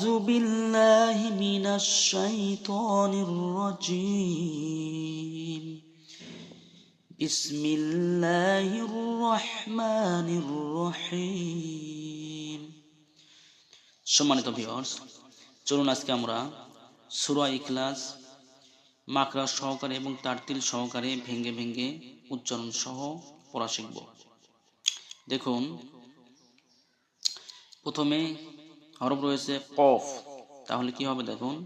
أعوذ بالله من الشيطان الرجيم بسم الله الرحمن الرحيم সম্মানিত ভিউয়ার্স চলুন আজকে আমরা সূরা ইখলাস মাকড়া সহকারে এবং তারতিল সহকারে ভেঙ্গে ভেঙ্গে উচ্চারণ সহ পড়া শিখব দেখুন প্রথমে হরফ রয়েছে কফ। তাহলে কি হবে দেখুন?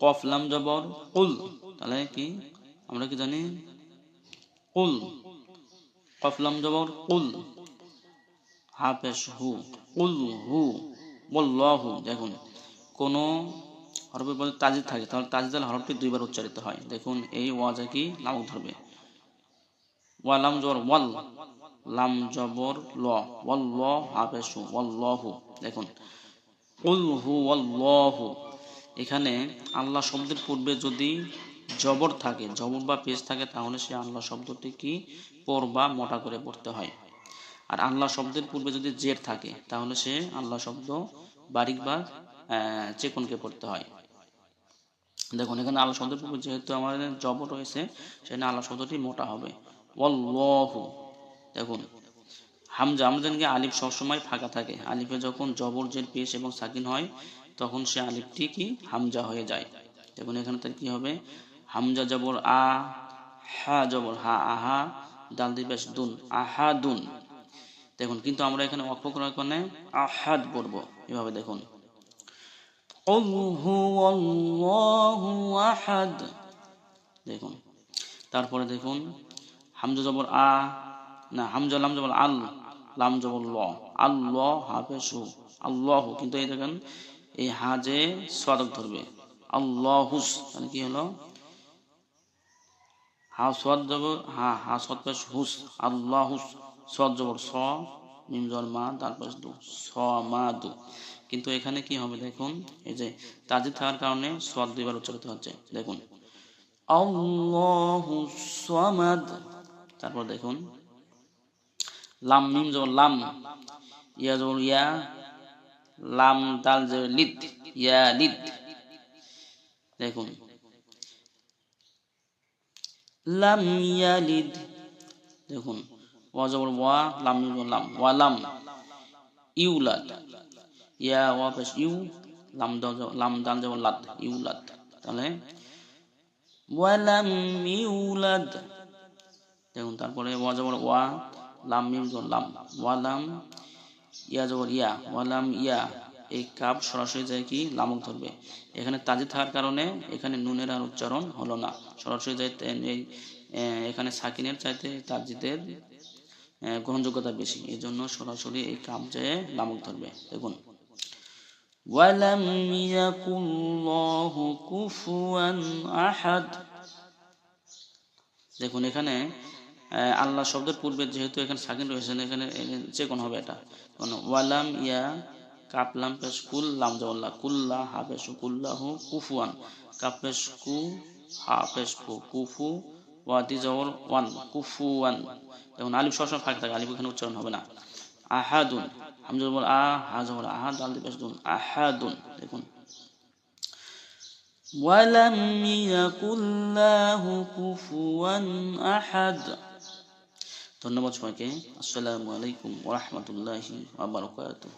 কফ, লাম জবর কুল। তাহলে কি? আমরা কি জানি? কুল। কফ, লাম জবর কুল। হাফেশ হু। কুল, হু। বল্লাহু। দেখুন, কোনো হরফের পরে তাজিদ থাকে, তাহলে তাজিদ হরফটি দুইবার উচ্চারিত হয়। দেখুন, এই ওয়াজা কি নামক ধরবে? ওয়ালাম জবর ওয়াল। লাম জবর ল ওয়াল্ল হাফেশু ওয়াল্লাহু। দেখুন উল হু এখানে আল্লাহ শব্দের পূর্বে যদি জবর থাকে, জবর বা পেজ থাকে, তাহলে সে আল্লাহ শব্দটি কি? পর বা মোটা করে পড়তে হয়। আর আল্লাহ শব্দের পূর্বে যদি জের থাকে, তাহলে সে আল্লাহ শব্দ বারিক বা চেকনকে পড়তে হয়। দেখুন, এখানে আল্লাহ শব্দের পূর্বে যেহেতু আমাদের জবর রয়েছে সেখানে আল্লাহ শব্দটি মোটা হবে। ওয়াল্লাহু। দেখুন হামজা আমরা জানি আলিফ সবসময় ফাঁকা থাকে। আলিফে যখন জবর জের পেশ এবং সাকিন হয় তখন সে আলিফটি কি হামজা হয়ে যায়। দেখুন এখানে তার কি হবে? হামজা জবর আ হা জবর হা আহা দাল দিবেশ দুন আহা দুন। দেখুন কিন্তু আমরা এখানে কারণে আহাদ পড়ব এভাবে দেখুন। দেখুন তারপরে দেখুন হামজা জবর আ না হামজা লাম জবর আল, লাম জবর ল। আল্লাহ হাফেসু আল্লাহ, কিন্তু এই দেখেন, এই হাজে স্বাদক ধরবে। আল্লাহুস মানে কি হলো? হা সোয়াদ যাব হা হা সদ পেশ হুস। আল্লাহুস সদ জবর স, মিম জবর মা তারপর দু। স, মা, দু। কিন্তু এখানে কি হবে দেখুন, এই যে তাজিদ থাকার কারণে সোয়াদ দুইবার উচ্চারিত হচ্ছে। দেখুন আল্লাহু সামাদ তারপর দেখুন লাম, মিম জবর লাম, ইয়া জবর ইয়া, লাম, দাল জবর লিদ, ইয়া লিদ। দেখুন। লাম ইয়ালিদ দেখুন। ওয়া জবর ওয়া, লাম জবর লাম, ওয়া, লাম। ইউলাদ ইয়া, ওয়া পেশ ইউ, লাম দাল লাম, দাল জবর লাদ ইউলাদ তাহলে? ওয়ালাম ইউলাদ দেখুন, তারপরে ওয়া জবর ওয়া লাম মিম লাম ওয়ালাম ইয়া জবর ইয়া ওয়ালাম ইয়া এই কাপ সরাসরি যায় কি? লামক ধরবে। এখানে তাজি থাকার কারণে এখানে নুনের আর উচ্চারণ হলো না। সরাসরি যায় এখানে সাকিনের চাইতে তাজিদের গ্রহণযোগ্যতা বেশি। এই জন্য সরাসরি এই কাপ যায় লামক ধরবে। দেখুন। ওয়ালাম ইয়াকুল্লাহু কুফুয়ান আহাদ। দেখুন এখানে আল্লাহ শব্দের পূর্বে যেহেতু এখানে সাকিন রয়েছেন এখানে যে কোনো হবে এটা। ওয়ালাম ইয়া কাপলাম পেশ কুল্লাম জওয়াল্লাহ কুল্লা হাবেশু কুল্লাহু কুফুয়ান কাপেশ কু হাবেশ কু কুফু ওয়াদি জওয়ার ওয়ান, কুফুয়ান। দেখুন আলিফ সবসময় ফাঁক থাকে, আলিফ এখানে উচ্চারণ হবে না। আহাদুন আমি যদি বল আহা জওয়াল আহা দাল পেশ দুন আহাদুন, দেখুন। ওয়ালাম ইয়াকুল্লাহু কুফুয়ান আহাদ। ধন্যবাদ সবাইকে। আসসালামু আলাইকুম ওরহমতুল্লাহি আবরকাতুহ